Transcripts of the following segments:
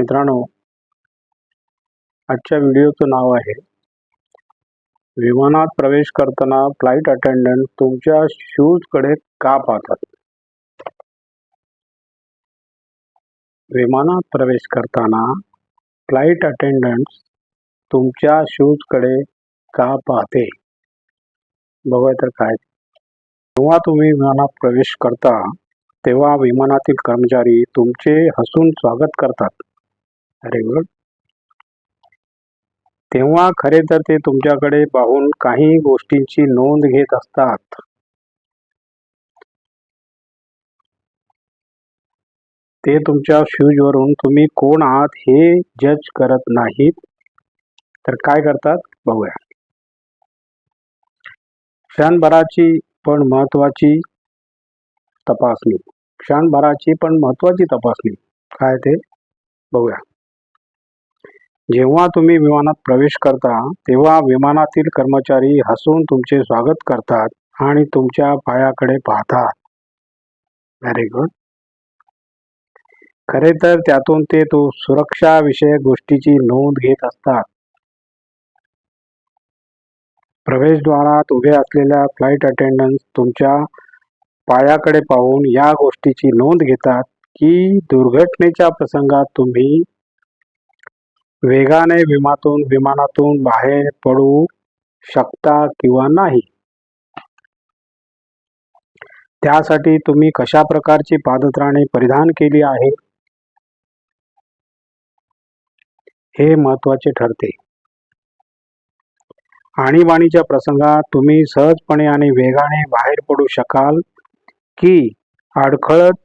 मित्रांनो आजच्या व्हिडिओचं नाव आहे विमानात प्रवेश करताना फ्लाईट अटेंडंट तुमच्या शूजकडे का पाहतात? विमानात प्रवेश करताना फ्लाईट अटेंडंट तुमच्या शूजकडे का पाहते? बघा तर काय. जेव्हा तुम्ही विमानात प्रवेश करता तेव्हा विमानातील कर्मचारी तुमचे हसून स्वागत करतात. अरे गुड तेव्हा खरे तर ते तुमच्याकडे पाहून काही गोष्टींची नोंद घेत असतात. ते तुमच्या शूजवरून तुम्ही कोण आहात हे जज करत नाहीत. तर काय करतात? बघूया. क्षणभराची पण महत्वाची तपासणी. क्षणभराची पण महत्वाची तपासणी. काय ते? बघूया. जेव्हा तुम्ही विमानात प्रवेश करता तेव्हा विमानातील कर्मचारी हसून तुमचे स्वागत करतात आणि तुमच्या पायाकडे पाहतात. व्हेरी गुड खरे तर त्यातून ते तो सुरक्षा विषयक गोष्टीची नोंद घेत असतात. प्रवेशद्वारात उभे असलेल्या फ्लाईट अटेंडन्स तुमच्या पायाकडे पाहून या गोष्टीची नोंद घेतात की दुर्घटनेच्या प्रसंगात तुम्ही वेगाने विमातून विमानातून बाहेर पडू शकता किंवा नाही? त्यासाठी तुम्ही कशा प्रकारची पादत्राणे परिधान केली आहे हे महत्त्वाचे ठरते. आणीबाणीच्या प्रसंगात तुम्ही सहजपणे आणि वेगाने बाहेर पडू शकाल की अडखळत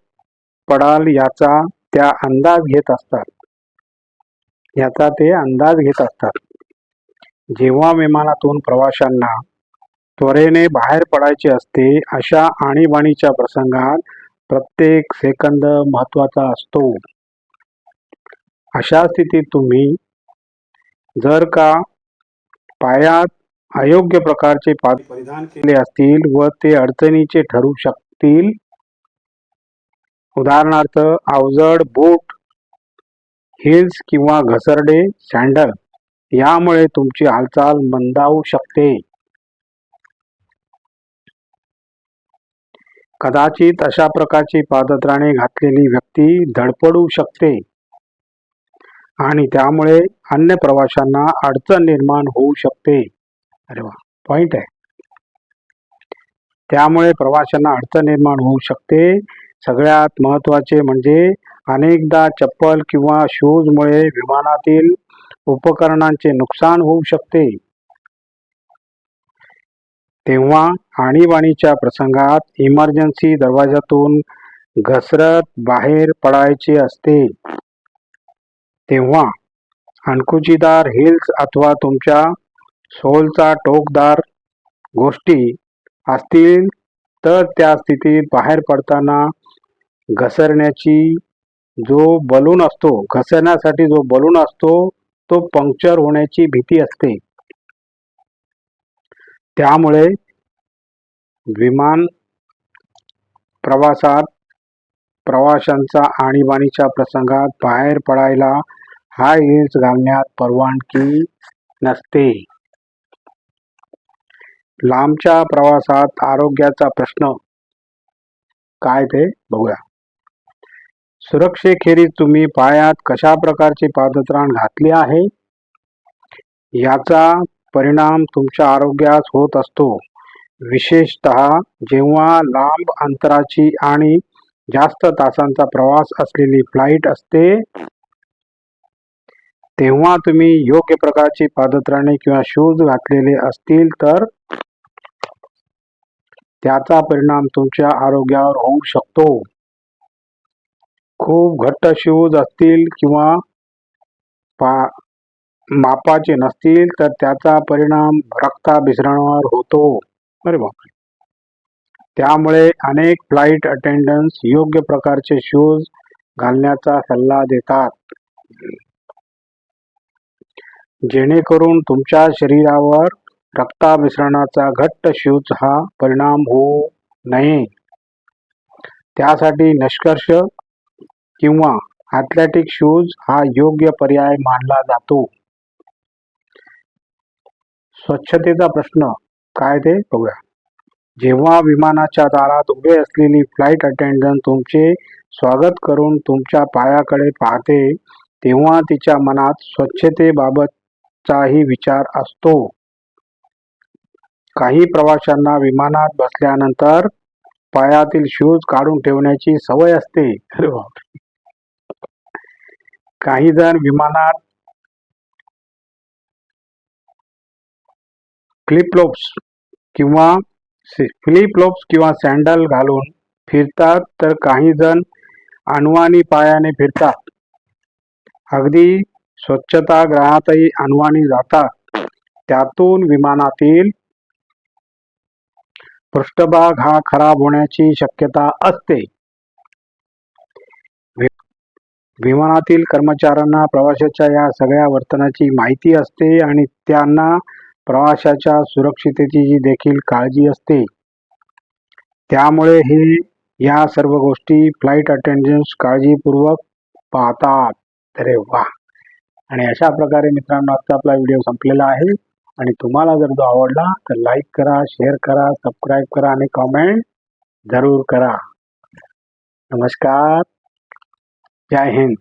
पडाल याचा त्या अंदाज घेत असतात. याचा ते अंदाज घेत असतात. जेव्हा विमानातून प्रवाशांना त्वरेने बाहेर पडायचे असते अशा आणीबाणीच्या प्रसंगात प्रत्येक सेकंद महत्त्वाचा असतो. अशा स्थितीत तुम्ही जर का पायात अयोग्य प्रकारचे पाद परिधान केले असतील व ते अडचणीचे ठरू शकतील उदाहरणार्थ अवजड बूट हिल्स किंवा घसरडे सँडल यामुळे तुमची हालचाल मंदावू शकते. कदाचित अशा प्रकारची पादत्राणे घातलेली व्यक्ती धडपडू शकते आणि त्यामुळे अन्य प्रवाशांना अडचण निर्माण होऊ शकते. अरे वा पॉइंट आहे. त्यामुळे प्रवाशांना अडचण निर्माण होऊ शकते. सगळ्यात महत्त्वाचे म्हणजे अनेकदा चप्पल किंवा शूजमुळे विमानातील उपकरणांचे नुकसान होऊ शकते. तेव्हा आणीबाणीच्या प्रसंगात इमर्जन्सी दरवाजातून घसरत बाहेर पडायचे असते. तेव्हा अणकुचीदार हिल्स अथवा तुमच्या सोलचा टोकदार गोष्टी असतील तर त्या स्थितीत बाहेर पडताना घसरण्याची जो बलून असतो घसरण्यासाठी जो बलून असतो तो पंक्चर होण्याची भीती असते. त्यामुळे विमान प्रवासात प्रवाशांचा आणीबाणीच्या प्रसंगात बाहेर पडायला हाय हिल्स घालण्यात परवानगी नसते. लांबच्या प्रवासात आरोग्याचा प्रश्न. काय ते बघूया. सुरक्षेखेरीज तुम्ही पायात कशा प्रकारचे पादत्राण घातले आहे? याचा परिणाम तुमच्या आरोग्यास होत असतो. विशेषत जेव्हा लांब अंतराची आणि जास्त तासांचा प्रवास असलेली फ्लाईट असते तेव्हा तुम्ही योग्य प्रकारची पादत्राणे किंवा शूज घातलेले असतील तर त्याचा परिणाम तुमच्या आरोग्यावर होऊ शकतो. खूप घट्ट शूज असतील किंवा पा मापाचे नसतील तर त्याचा परिणाम रक्ताभिसरणावर होतो. अरे बापरे! त्यामुळे अनेक फ्लाईट अटेंडन्स योग्य प्रकारचे शूज घालण्याचा सल्ला देतात. जेणेकरून तुमच्या शरीरावर रक्ताभिसरणाचा घट्ट शूज हा परिणाम होऊ नये. त्यासाठी निष्कर्ष किंवा ॲथलेटिक शूज हा योग्य पर्याय मानला जातो. स्वच्छतेचा प्रश्न काय ते? बघूया. जेव्हा विमानाच्या दारात उभे असलेली फ्लाईट अटेंडंट तुमचे स्वागत करून तुमच्या पायाकडे पाहते तेव्हा तिच्या मनात स्वच्छतेबाबतचाही विचार असतो. काही प्रवाशांना विमानात बसल्यानंतर पायातील शूज काढून ठेवण्याची सवय असते. काही जण विमानात फ्लिपलोप्स किंवा फ्लिपलोप्स किंवा सँडल घालून फिरतात तर काही जण अनवाणी पायाने फिरतात. अगदी स्वच्छतागृहातही अनवाणी जातात. त्यातून विमानातील पृष्ठभाग हा खराब होण्याची शक्यता असते वि- विमानातील कर्मचाऱ्यांना प्रवाशाच्या या सगळ्या वर्तनाची माहिती असते आणि त्यांना प्रवाशाच्या सुरक्षिततेची देखील काळजी असते. त्यामुळे हे या सर्व गोष्टी फ्लाईट अटेंडन्स काळजीपूर्वक पाहतात. अरे वा आणि अशा प्रकारे मित्रांनो आजचा आपला व्हिडिओ संपलेला आहे. आणि तुम्हाला जर तो आवडला तर लाईक करा शेअर करा सबस्क्राईब करा आणि कॉमेंट जरूर करा. नमस्कार! जय हिंद